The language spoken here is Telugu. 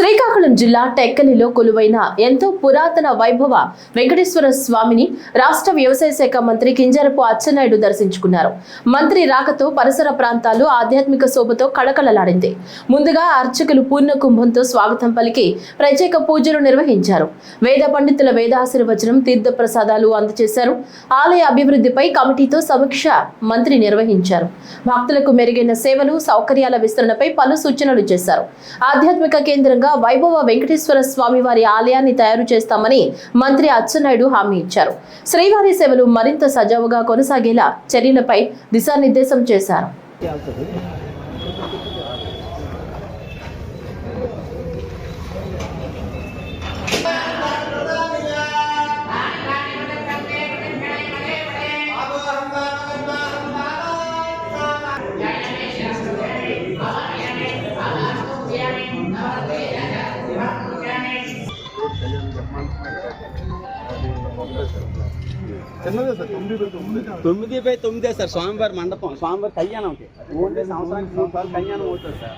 శ్రీకాకుళం జిల్లా టెక్కలిలో కొలువైన ఎంతో పురాతన వైభవ వెంకటేశ్వర స్వామిని రాష్ట్ర వ్యవసాయ శాఖ మంత్రి కింజరపు అచ్చెన్నాయుడు దర్శించుకున్నారు. మంత్రి రాకతో పరిసర ప్రాంతాలు ఆధ్యాత్మిక శోభతో కళకళలాడింది. ముందుగా అర్చకులు పూర్ణ కుంభంతో స్వాగతం పలికి ప్రత్యేక పూజలు నిర్వహించారు. వేద పండితుల వేదాశీర్వచనం తీర్థ ప్రసాదాలు అందజేశారు. ఆలయ అభివృద్ధిపై కమిటీతో సమీక్ష మంత్రి నిర్వహించారు. భక్తులకు మెరుగైన సేవలు సౌకర్యాల విస్తరణపై పలు సూచనలు చేశారు. ఆధ్యాత్మిక కేంద్రంగా వైభవ వెంకటేశ్వర స్వామి వారి ఆలయాన్ని తయారు చేస్తామని మంత్రి అచ్చెన్నాయుడు హామీ ఇచ్చారు. శ్రీవారి సేవలు మరింత సజావుగా కొనసాగేలా చర్యలపై దిశానిర్దేశం చేశారు. తొమ్మిది బై తొమ్మిది సార్ స్వామివారి మండపం స్వామివారి కళ్యాణంకి ఓన్లీ సంవత్సరానికి కళ్యాణం అవుతుంది సార్.